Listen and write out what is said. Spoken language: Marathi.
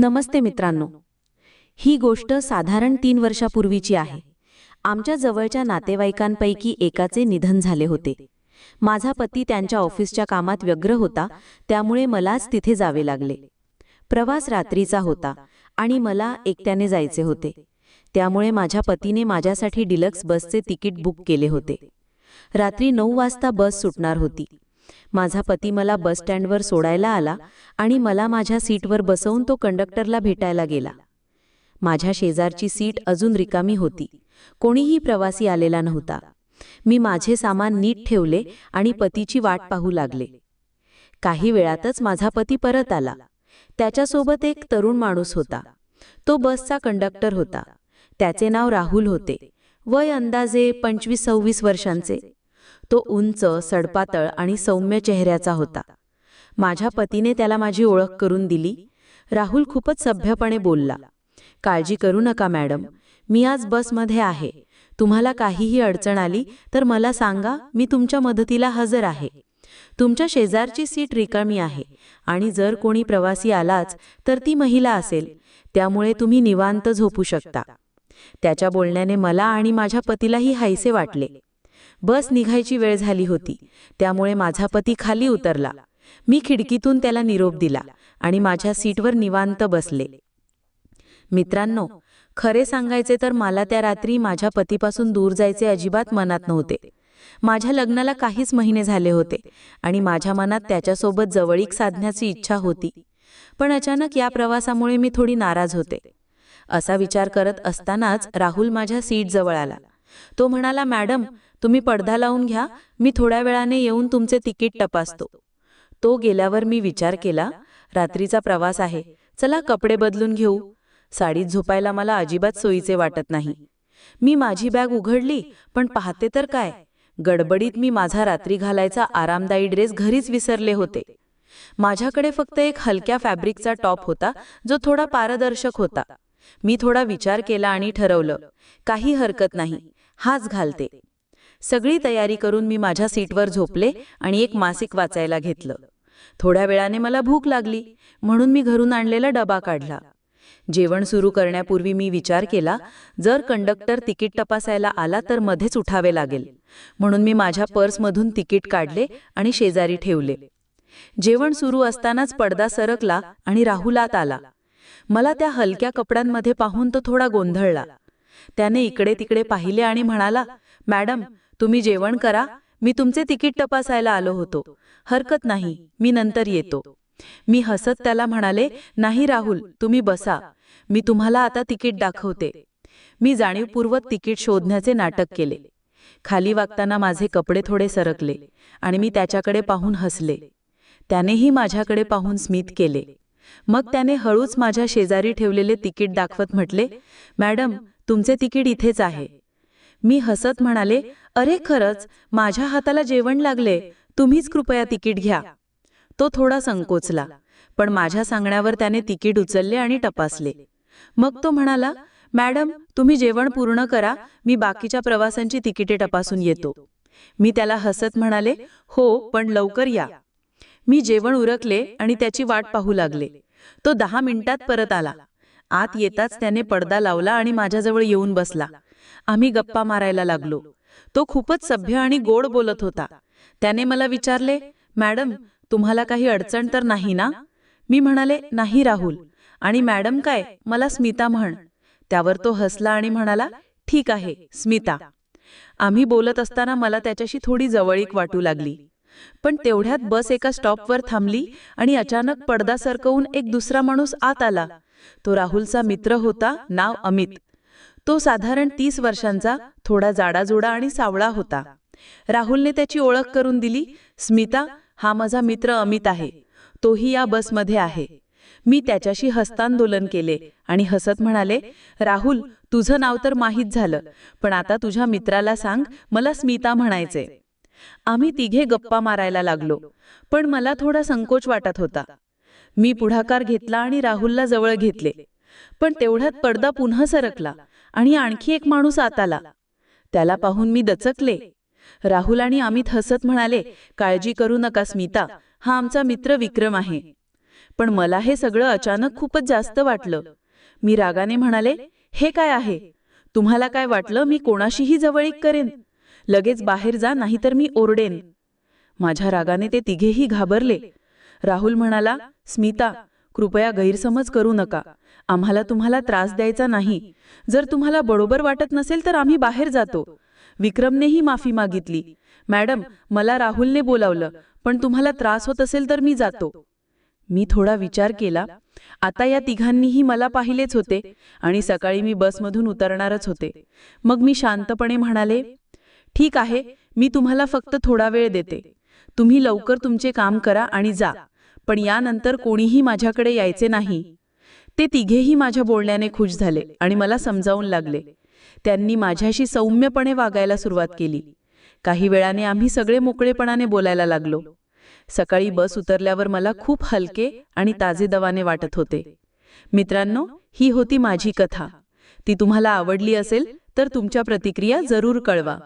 नमस्ते मित्रांनो. ही गोष्ट साधारण तीन वर्षापूर्वीची आहे. आमच्या जवळच्या नातेवाईकांपैकी एकाचे निधन झाले होते. माझा पती त्यांच्या ऑफिसच्या कामात व्यग्र होता त्यामुळे मलाच तिथे जावे लागले. प्रवास रात्रीचा होता आणि मला एकट्याने जायचे होते. त्यामुळे माझ्या पतीने माझ्यासाठी डिलक्स बसचे तिकीट बुक केले होते. रात्री नऊ वाजता बस सुटणार होती. माझा पती मला बस स्टँडवर सोडायला आला आणि मला माझ्या सीटवर बसवून तो कंडक्टरला भेटायला गेला. माझ्या शेजारची सीट अजून रिकामी होती. कोणीही प्रवासी आलेला नव्हता. मी माझे सामान नीट ठेवले आणि पतीची वाट पाहू लागले. काही वेळातच माझा पती परत आला. त्याच्यासोबत एक तरुण माणूस होता. तो बसचा कंडक्टर होता. त्याचे नाव राहुल होते. वय अंदाजे पंचवीस सव्वीस वर्षांचे. तो उंच सडपातळ आणि सौम्य चेहऱ्याचा होता. माझ्या पतीने त्याला माझी ओळख करून दिली. राहुल खूपच सभ्यपणे बोलला. काळजी करू नका मॅडम. मी आज बसमध्ये आहे. तुम्हाला काहीही अडचण आली तर मला सांगा मी तुमच्या मदतीला हजर आहे. तुमच्या शेजारची सीट रिकामी आहे आणि जर कोणी प्रवासी आलाच तर ती महिला असेल. त्यामुळे तुम्ही निवांत झोपू शकता. त्याच्या बोलण्याने मला आणि माझ्या पतीलाही हायसे वाटले. बस निघायची वेळ झाली होती. त्यामुळे माझा पती खाली उतरला. मी खिडकीतून त्याला निरोप दिला आणि माझ्या सीटवर निवांत बसले. मित्रांनो खरे सांगायचे तर मला त्या रात्री माझ्या पतीपासून दूर जायचे अजिबात मनात नव्हते. माझ्या लग्नाला काहीच महिने झाले होते आणि माझ्या मनात त्याच्यासोबत जवळीक साधण्याची इच्छा होती. पण अचानक या प्रवासामुळे मी थोडी नाराज होते. असा विचार करत असतानाच राहुल माझ्या सीट जवळ आला. तो म्हणाला मॅडम तुम्ही पडदा लावून घ्या मी थोड्या वेळाने येऊन तुमचे तिकीट तपासतो. तो गेल्यावर मी विचार केला रात्रीचा प्रवास आहे चला कपडे बदलून घेऊ. साडीत झोपायला मला अजिबात सोयीचे वाटत नाही. मी माझी बॅग उघडली पण पाहते तर काय? गडबडीत मी माझा रात्री घालायचा आरामदायी ड्रेस घरीच विसरले होते. माझ्याकडे फक्त एक हलक्या फॅब्रिकचा टॉप होता जो थोडा पारदर्शक होता. मी थोडा विचार केला आणि ठरवलं काही हरकत नाही हाच घालते. सगळी तयारी करून मी माझ्या सीटवर झोपले आणि एक मासिक वाचायला घेतलं. थोड्या वेळाने मला भूक लागली म्हणून मी घरून आणलेला डबा काढला. जेवण सुरू करण्यापूर्वी मी विचार केला जर कंडक्टर तिकीट तपासायला आला तर मध्येच उठावे लागेल. म्हणून मी माझ्या पर्समधून तिकीट काढले आणि शेजारी ठेवले. जेवण सुरू असतानाच पडदा सरकला आणि राहुलात आला. मला त्या हलक्या कपड्यांमध्ये पाहून तो थोडा गोंधळला. त्याने इकडे तिकडे पाहिले आणि म्हणाला मॅडम तुम्ही जेवण करा मी तुमचे तिकीट तपासायला आलो होतो. हरकत नाही मी नंतर येतो. मी हसत त्याला म्हणाले नाही राहुल तुम्ही बसा. मी तुम्हाला आता तिकीट दाखवते. मी जाणीवपूर्वक तिकीट शोधण्याचे नाटक केले. खाली वागताना माझे कपडे थोडे सरकले आणि मी त्याच्याकडे पाहून हसले. त्यानेही माझ्याकडे पाहून स्मित केले. मग त्याने हळूच माझ्या शेजारी ठेवलेले तिकीट दाखवत म्हटले मॅडम तुमचे तिकीट इथेच आहे. मी हसत म्हणाले अरे खरंच माझ्या हाताला जेवण लागले तुम्हीच कृपया तिकीट घ्या. तो थोडा संकोचला पण माझ्या सांगण्यावर त्याने तिकीट उचलले आणि तपासले. मग तो म्हणाला मॅडम तुम्ही जेवण पूर्ण करा मी बाकीच्या प्रवासांची तिकिटे तपासून येतो. मी त्याला हसत म्हणाले हो पण लवकर या. मी जेवण उरकले आणि त्याची वाट पाहू लागले. तो दहा मिनिटात परत आला. आत येताच त्याने पडदा लावला आणि माझ्याजवळ येऊन बसला. आम्ही गप्पा मारायला लागलो. तो खूपच सभ्य आणि गोड बोलत होता. त्याने मला विचारले मॅडम तुम्हाला काही अडचण तर नाही ना? मी म्हणाले नाही राहुल. आणि मॅडम काय? मला स्मिता म्हण. त्यावर तो हसला आणि म्हणाला ठीक आहे स्मिता. आम्ही बोलत असताना मला त्याच्याशी थोडी जवळीक वाटू लागली. पण तेवढ्यात बस एका स्टॉपवर थांबली आणि अचानक पडदा सरकवून एक दुसरा माणूस आत आला. तो राहुलचा मित्र होता नाव अमित. तो साधारण तीस वर्षांचा थोडा जाडाजुडा आणि सावळा होता. राहुलने त्याची ओळख करून दिली स्मिता हा माझा मित्र अमित आहे. तोही या बसमध्ये आहे. मी त्याच्याशी हस्तांदोलन केले आणि हसत म्हणाले राहुल तुझं नाव तर माहीत झालं पण आता तुझ्या मित्राला सांग मला स्मिता म्हणायचे. आम्ही तिघे गप्पा मारायला लागलो पण मला थोडा संकोच वाटत होता. मी पुढाकार घेतला आणि राहुलला जवळ घेतले. पण तेवढ्यात पडदा पुन्हा सरकला आणि आणखी एक माणूस आत आला. त्याला पाहून मी दचकले. राहुल आणि अमित हसत म्हणाले काळजी करू नका स्मिता हा आमचा मित्र विक्रम आहे. पण मला हे सगळं अचानक खूपच जास्त वाटलं. मी रागाने म्हणाले हे काय आहे? तुम्हाला काय वाटलं मी कोणाशीही जवळीक करेन? लगेच बाहेर जा नाहीतर मी ओरडेन. माझ्या रागाने ते तिघेही घाबरले. राहुल म्हणाला स्मिता कृपया गैरसमज करू नका. आम्हाला तुम्हाला त्रास द्यायचा नाही. जर तुम्हाला बरोबर वाटत नसेल तर आम्ही बाहेर जातो. विक्रमनेही माफी मागितली. मॅडम मला राहुलने बोलावलं पण तुम्हाला त्रास होत असेल तर मी जातो. मी थोडा विचार केला. आता या तिघांनीही मला पाहिलेच होते आणि सकाळी मी बसमधून उतरणारच होते. मग मी शांतपणे म्हणाले ठीक आहे मी तुम्हाला फक्त थोडा वेळ देते. तुम्ही लवकर तुमचे काम करा आणि जा. पण यानंतर कोणीही माझ्याकडे यायचे नाही. ते तिघेही माझ्या बोलण्याने खुश झाले आणि मला समजावून लागले. त्यांनी माझ्याशी सौम्यपणे वागायला सुरुवात केली. काही वेळाने आम्ही सगळे मोकळेपणाने बोलायला लागलो. सकाळी बस उतरल्यावर मला खूप हलके आणि ताजेदवाने वाटत होते. मित्रांनो ही होती माझी कथा. ती तुम्हाला आवडली असेल तर तुमच्या प्रतिक्रिया जरूर कळवा.